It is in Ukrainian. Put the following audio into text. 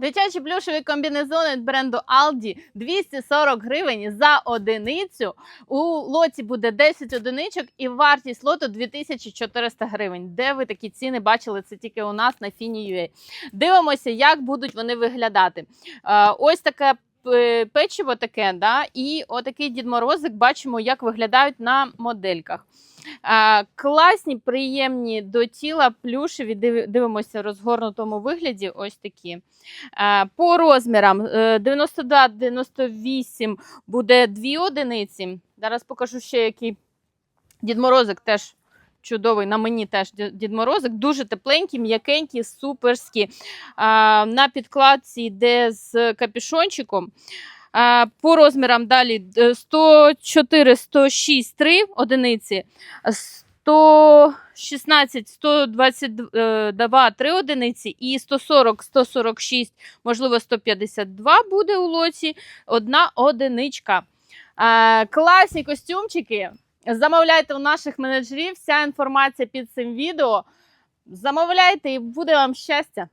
Дитячі плюшові комбінезони бренду Aldi 240 гривень за одиницю. У лоті буде 10 одиничок і вартість лоту 2400 гривень. Де ви такі ціни бачили? Це тільки у нас на Фіні.ua. Дивимося, як будуть вони виглядати. Е, Ось таке печиво таке, да, і отакий Дід Морозик бачимо, як виглядають на модельках. Е, Класні, приємні до тіла плюшеві. Дивимося в розгорнутому вигляді. Ось такі. Е, По розмірам е, 92-98 буде дві одиниці. Зараз покажу ще який Дід Морозик теж. Чудовий на мені теж Дід Морозик, дуже тепленький, м'якенький, суперський. А, на підкладці йде з капюшончиком. А, по розмірам далі е, 104, 106, 3 одиниці, 116, 122, 3 одиниці і 140, 146, можливо, 152 буде у лоті. Одна одиничка. А, класні костюмчики. Замовляйте у наших менеджерів. Вся інформація під цим відео. Замовляйте і буде вам щастя!